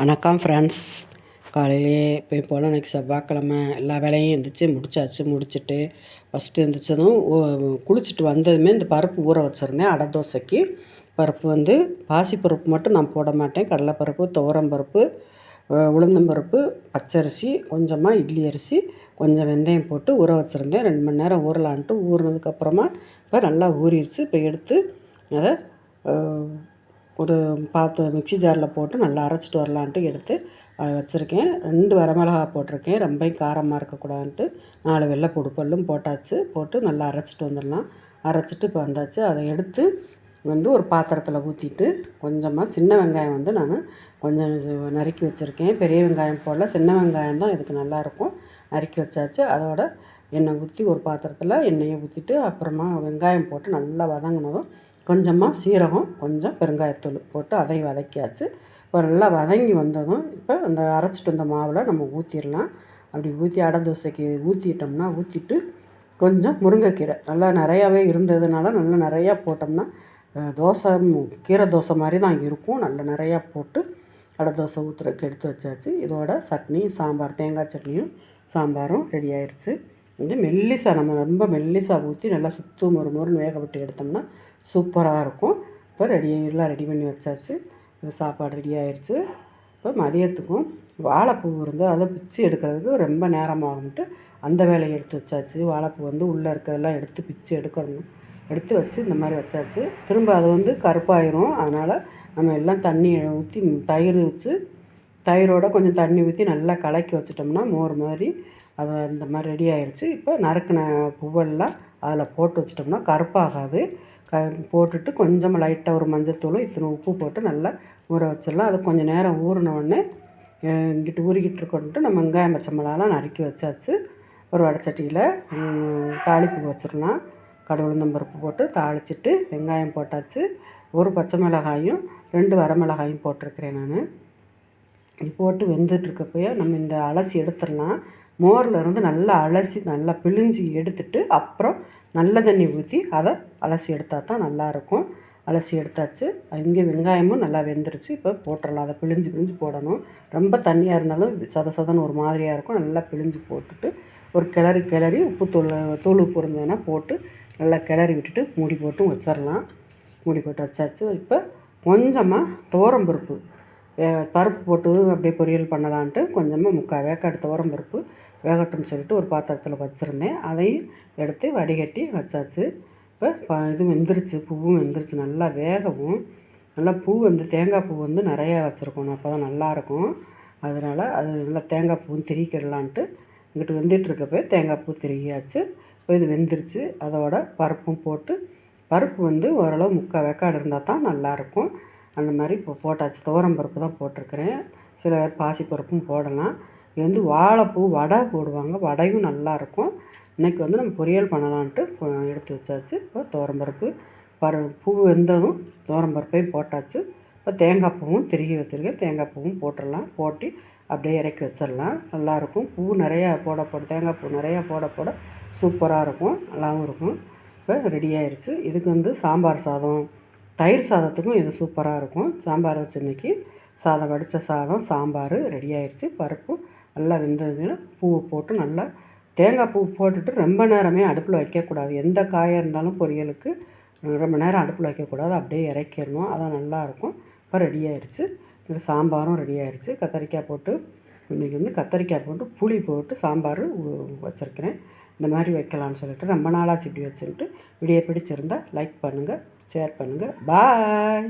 வணக்கம் ஃப்ரெண்ட்ஸ் காலையிலேயே போய் போல் இன்றைக்கி செவ்வாய்க்கிழமை எல்லா வேலையும் எழுந்திரிச்சி முடிச்சாச்சு. முடிச்சுட்டு ஃபஸ்ட்டு எழுந்திரிச்சதும் குளிச்சுட்டு வந்ததுமே இந்த பருப்பு ஊற வச்சுருந்தேன். அடை தோசைக்கு. பருப்பு வந்து பாசிப்பருப்பு மட்டும் நான் போட மாட்டேன். கடலைப்பருப்பு துவரம்பருப்பு உளுந்தம்பருப்பு பச்சரிசி கொஞ்சமாக இட்லி அரிசி கொஞ்சம் வெந்தயம் போட்டு ஊற வச்சுருந்தேன். ரெண்டு மணி நேரம் ஊறலான்ட்டு ஊறினதுக்கப்புறமா இப்போ நல்லா ஊறிடுச்சு. இப்போ எடுத்து அதை ஒரு பாத்து மிக்ஸி ஜாரில் போட்டு நல்லா அரைச்சிட்டு வரலான்ட்டு எடுத்து வச்சுருக்கேன். ரெண்டு வரமிளகா போட்டிருக்கேன். ரொம்ப காரமாக இருக்கக்கூடாதுன்ட்டு. நாலு வெள்ளைப்பூடு பல்லும் போட்டாச்சு. போட்டு நல்லா அரைச்சிட்டு வந்துடலாம். அரைச்சிட்டு இப்போ வந்தாச்சு. அதை எடுத்து வந்து ஒரு பாத்திரத்தில் ஊற்றிட்டு கொஞ்சமாக சின்ன வெங்காயம் வந்து நான் கொஞ்சம் நறுக்கி வச்சுருக்கேன். பெரிய வெங்காயம் போடல. சின்ன வெங்காயம் தான் இதுக்கு நல்லாயிருக்கும் நறுக்கி வச்சாச்சு. அதோட எண்ணெய் ஊற்றி ஒரு பாத்திரத்தில் எண்ணெயை ஊற்றிட்டு அப்புறமா வெங்காயம் போட்டு நல்லா வதங்கினதும் கொஞ்சமாக சீரகம் கொஞ்சம் பெருங்காயத்தூள் போட்டு அதையும் வதக்கியாச்சு. இப்போ நல்லா வதங்கி வந்ததும் இப்போ அந்த அரைச்சிட்டு வந்த மாவில் நம்ம ஊற்றிடலாம் அப்படி ஊற்றி அடை தோசைக்கு ஊற்றிட்டோம்னா ஊற்றிட்டு கொஞ்சம் முருங்கைக்கீரை. நல்லா நிறையாவே இருந்ததுனால நல்லா நிறையா போட்டோம்னா தோசை கீரை தோசை மாதிரி தான் இருக்கும். நல்லா நிறையா போட்டு அடை தோசை ஊற்றுறதுக்கு எடுத்து வச்சாச்சு. இதோட சட்னி சாம்பார் தேங்காய் சட்னியும் சாம்பாரும் ரெடி ஆயிடுச்சு வந்து மெல்லிசாக நம்ம ரொம்ப மெல்லிசாக ஊற்றி நல்லா சுத்தம் ஒரு மொறுன்னு வேக விட்டு எடுத்தோம்னா சூப்பராக இருக்கும். இப்போ ரெடியெல்லாம் ரெடி பண்ணி வச்சாச்சு. சாப்பாடு ரெடி ஆயிடுச்சு இப்போ மதியத்துக்கும் வாழைப்பூ இருந்தால் அதை பிச்சு எடுக்கிறதுக்கு ரொம்ப நேரமாகும்ட்டு அந்த வேலையை எடுத்து வச்சாச்சு. வாழைப்பூ வந்து உள்ளே இருக்கிறதெல்லாம் எடுத்து பிச்சு எடுக்கணும். எடுத்து வச்சு இந்த மாதிரி வச்சாச்சு. திரும்ப அது வந்து கருப்பாயிரும். அதனால் நம்ம எல்லாம் தண்ணி ஊற்றி தயிர் வச்சு தயிரோட கொஞ்சம் தண்ணி ஊற்றி நல்லா கலக்கி வச்சிட்டோம்னா மோர் மாதிரி அது இந்த மாதிரி ரெடி ஆயிடுச்சு இப்போ நறுக்கின பூவெல்லாம் அதில் போட்டு வச்சிட்டோம்னா கருப்பாகாது. க போட்டுட்டு கொஞ்சமாக லைட்டாக ஒரு மஞ்சத்தூளும் இத்தனை உப்பு போட்டு நல்லா ஊற வச்சிடலாம். அது கொஞ்சம் நேரம் ஊறினோடனே இங்கிட்டு ஊறிக்கிட்டு இருக்கோன்ட்டு நம்ம வெங்காயம் பச்சை மிளகாலாம் நறுக்கி வச்சாச்சு. ஒரு வடச்சட்டியில் தாளிப்பு வச்சிடலாம். கடவுளுந்தம்பருப்பு போட்டு தாளிச்சிட்டு வெங்காயம் போட்டாச்சு. ஒரு பச்சை மிளகாயும் ரெண்டு வரமிளகாயும் போட்டிருக்கிறேன் நான். இது போட்டு வெந்துட்டுருக்கப்போயே நம்ம இந்த அலசி எடுத்துடலாம் மோரில் இருந்து நல்லா அலசி நல்லா பிழிஞ்சு எடுத்துட்டு அப்புறம் நல்ல தண்ணி ஊற்றி அதை அலசி எடுத்தால் தான் நல்லாயிருக்கும். அலசி எடுத்தாச்சு. இங்கே வெங்காயமும் நல்லா வெந்துருச்சு. இப்போ போட்டுடலாம் அதை பிழிஞ்சு பிழிஞ்சு போடணும். ரொம்ப தண்ணியாக இருந்தாலும் சத சதன்னு ஒரு மாதிரியாக இருக்கும். நல்லா பிழிஞ்சு போட்டுட்டு ஒரு கிளறி கிளறி உப்பு தூள் தூள் உப்பு இருந்ததுன்னா போட்டு நல்லா கிளறி விட்டுட்டு மூடி போட்டும் வச்சிடலாம் மூடி போட்டு வச்சாச்சு. இப்போ கொஞ்சமாக துவரம்பருப்பு பருப்பு போட்டு அப்படியே பொரியல் பண்ணலான்ட்டு கொஞ்சமாக முக்கால் வேக்காடு துவரம் பருப்பு வேகட்டும்னு சொல்லிட்டு ஒரு பாத்திரத்தில் வச்சுருந்தேன். அதையும் எடுத்து வடிகட்டி வச்சாச்சு. இப்போ இது வெந்துருச்சு பூவும் வெந்துருச்சு. நல்லா வேகவும் நல்லா பூ வந்து தேங்காய் பூ வந்து நிறையா வச்சுருக்கணும் அப்போ தான் நல்லாயிருக்கும் அதனால் அது நல்லா தேங்காய் பூவும் திரிக்கிடலான்ட்டு இங்கிட்டு வெந்துட்டுருக்கப்போ தேங்காய் பூ திரியாச்சு இப்போ இது வெந்துருச்சு. அதோட பருப்பும் போட்டு பருப்பு வந்து ஓரளவு முக்கால் வேக்காடு இருந்தால் தான் நல்லாயிருக்கும் அந்த மாதிரி இப்போ போட்டாச்சு துவரம் பருப்பு தான் போட்டிருக்கிறேன். சில பேர் பாசிப்பருப்பும் போடலாம். இது வந்து வாழைப்பூ வடை போடுவாங்க. வடையும் நல்லாயிருக்கும் இன்றைக்கி வந்து நம்ம பொரியல் பண்ணலான்ட்டு எடுத்து வச்சாச்சு. இப்போ துவரம்பருப்பு பரு பூ வெந்ததும் துவரம்பருப்பையும் போட்டாச்சு. இப்போ தேங்காய் பூவும் திருகி வச்சுருக்கேன். தேங்காய் பூவும் போட்டுடலாம். போட்டு அப்படியே இறக்கி வச்சிடலாம். நல்லாயிருக்கும் பூ நிறையா போட போட தேங்காய் பூ நிறையா போட போட சூப்பராக இருக்கும். நல்லாவும் இருக்கும். இப்போ ரெடி ஆயிடுச்சு இதுக்கு வந்து சாம்பார் சாதம் தயிர் சாதத்துக்கும் இது சூப்பராக இருக்கும். சாம்பார் வச்சு இன்றைக்கி சாதம் வடித்த சாதம் சாம்பார் ரெடி ஆயிடுச்சு பருப்பு நல்லா வெந்ததுன்னு பூவை போட்டு நல்லா தேங்காய் பூ போட்டுட்டு ரொம்ப நேரமே அடுப்பில் வைக்கக்கூடாது எந்த காயாக இருந்தாலும் பொரியலுக்கு ரொம்ப நேரம் அடுப்பில் வைக்கக்கூடாது அப்படியே இறக்கிடணும். அதான் நல்லாயிருக்கும் இப்போ ரெடி ஆயிடுச்சு இது சாம்பாரும் ரெடி ஆயிடுச்சு கத்தரிக்காய் போட்டு இன்றைக்கி வந்து கத்தரிக்காய் போட்டு புளி போட்டு சாம்பார் வச்சுருக்கிறேன். இந்த மாதிரி வைக்கலான்னு சொல்லிட்டு ரொம்ப நாளாச்சு இப்படி வச்சுட்டு வீடியோ பிடிச்சிருந்தால் லைக் பண்ணுங்கள் ஷேர் பண்ணுங்கள் பாய்